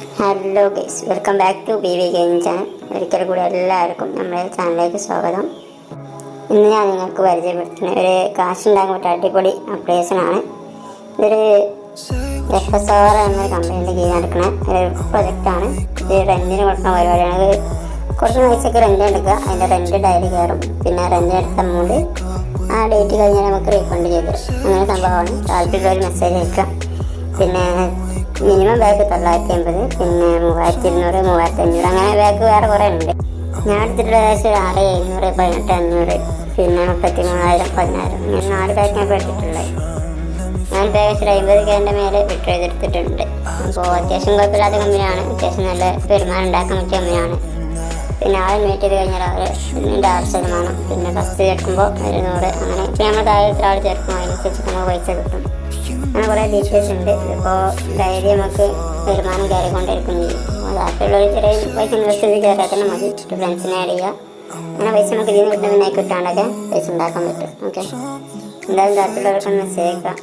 Hello guys welcome back to B V gaming channel ഒരിക്കൽ കൂടി എല്ലാവർക്കും നമ്മുടെ ചാനലിലേക്ക് സ്വാഗതം. ഇന്ന് ഞാൻ നിങ്ങൾക്ക് പരിചയപ്പെടുത്തുന്ന ഒരു കാശുണ്ടാക്കാൻ പറ്റിയ അടിപൊളി അപ്ലിക്കേഷനാണ് ഇതൊരു എഫ് എസ് ആർ എന്ന കമ്പനിയുടെ കീഴിൽ നടക്കുന്ന ഒരു പ്രൊജക്റ്റാണ് ഇത് റെന്റിന് കൊടുക്കുന്ന പരിപാടിയാണ്. അത് കുറച്ച് പൈസക്ക് റെന്റ് എടുക്കുക. അതിന്റെ റെന്റ് ഡയറി കയറും. പിന്നെ റെന്റ് എടുത്ത എമൗണ്ട് ആ ഡേറ്റ് കഴിഞ്ഞാൽ നമുക്ക് റീഫണ്ട് ചെയ്ത് അങ്ങനെ സംഭവമാണ്. താല്പര്യമുള്ള ഒരു മെസ്സേജ് അയക്കുക. പിന്നെ മിനിമം ബാഗ് തൊള്ളായിരത്തി അമ്പത് പിന്നെ മൂവായിരത്തി ഇരുന്നൂറ് മൂവായിരത്തി അഞ്ഞൂറ് അങ്ങനെ ബാഗ് വേറെ കുറേ ഉണ്ട്. ഞാൻ എടുത്തിട്ടുള്ള ഏകദേശം ആറ് എഴുന്നൂറ് പതിനെട്ട് അഞ്ഞൂറ് പിന്നെ മുപ്പത്തി മൂവായിരം പതിനായിരം ഇങ്ങനെ നാല് ബാഗ് ഞാൻ എടുത്തിട്ടുള്ളത്. ഞാൻ ഏകദേശം അമ്പത് കേന്റെ മേലെ വിട്ടു ചെയ്തെടുത്തിട്ടുണ്ട്. അപ്പോൾ അത്യാവശ്യം കുഴപ്പമില്ലാത്ത കമ്പനിയാണ് അത്യാവശ്യം നല്ല വരുമാനം ഉണ്ടാക്കാൻ പറ്റിയ കമ്പനിയാണ് പിന്നെ ആൾ മീറ്റ് ചെയ്ത് കഴിഞ്ഞാൽ അവർ ഇതിന്റെ ആറ് ശതമാനം പിന്നെ ഫസ്റ്റ് ചേർക്കുമ്പോൾ ഒരു നൂറ് അങ്ങനെ. ഇപ്പം നമ്മൾ താഴെ എത്ര ആൾ ചേർക്കും അതിനനുസരിച്ച് നമുക്ക് പൈസ കിട്ടും. അങ്ങനെ കുറേ ഡീറ്റെയിൽസ് ഉണ്ട് ഇപ്പോൾ ഡയറി നമുക്ക് വരുമാനം കയറിക്കൊണ്ടിരിക്കുന്നു. ബാക്കിയുള്ളവർ ചെറിയ പൈസ ഇൻവെസ്റ്റ് ചെയ്ത് കയറിയാൽ തന്നെ മതി. ഫ്രണ്ട്സിനെ ആഡ് ചെയ്യുക അങ്ങനെ പൈസ നമുക്ക് ഇതിന് കിട്ടുന്ന പിന്നെ കിട്ടാണ്ടൊക്കെ പൈസ ഉണ്ടാക്കാൻ പറ്റും. ഓക്കെ എന്തായാലും ബാക്കിയുള്ളവർക്കൊന്ന് മെസ്സേജ് അയക്കാം